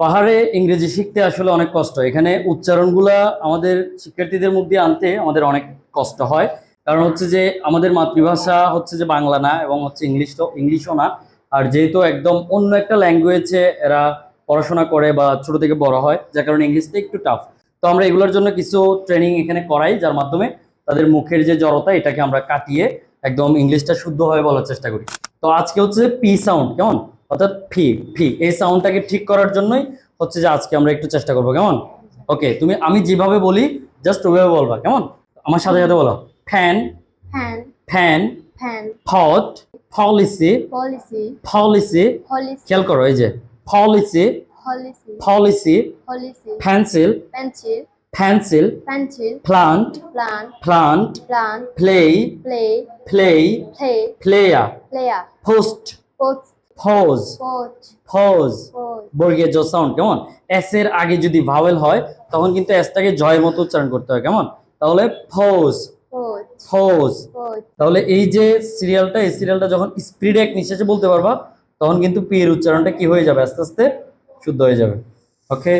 পাহাড়ে ইংরেজি শিখতে আসলে অনেক কষ্ট। এখানে উচ্চারণগুলা আমাদের শিক্ষার্থীদের মধ্যে আনতে আমাদের অনেক কষ্ট হয়। কারণ হচ্ছে যে আমাদের মাতৃভাষা হচ্ছে যে বাংলা না এবং হচ্ছে ইংলিশ তো ইংলিশও না। আর যেহেতু একদম অন্য একটা ল্যাঙ্গুয়েজে এরা পড়াশোনা করে বা ছোট থেকে বড় হয়, যার কারণে ইংলিশটা একটু টাফ তো আমরা এগুলোর জন্য কিছু ট্রেনিং এখানে করাই, যার মাধ্যমে তাদের মুখের যে জড়তা, এটাকে আমরা কাটিয়ে একদম ইংলিশটা শুদ্ধভাবে বলার চেষ্টা করি। তো আজকে হচ্ছে পি সাউন্ড কেমন? অর্থাৎ ফি ফি এই সাউন্ডটাকে ঠিক করার জন্যই হচ্ছে যে আজকে আমরা একটু চেষ্টা করব কেমন? ওকে তুমি আমি যেভাবে বলি জাস্ট ওইভাবে বলবা কেমন? আমার সাথে সাথে বলো ফ্যান ফ্যান ফট পলিসি policy, পলিসি খেয়াল করো এই যে policy policy, policy policy, pencil pencil, pencil, plant plant, plant plant, play play, play play, player, post post, ফোজ ফৌজ বর্গীয় জ সাউন্ড কেমন? এস এর আগে যদি ভাওয়েল হয় তখন কিন্তু এসটাকে জয়ের মতো উচ্চারণ করতে হয় কেমন? তাহলে ফৌজ ফৌজ তাহলে এই যে সিরিয়ালটা এই সিরিয়ালটা যখন স্পিড এক নিঃশ্বাসে বলতে পারবা তখন কিন্তু পি এর উচ্চারণটা কি হয়ে যাবে? আস্তে আস্তে শুদ্ধ হয়ে যাবে। ওকে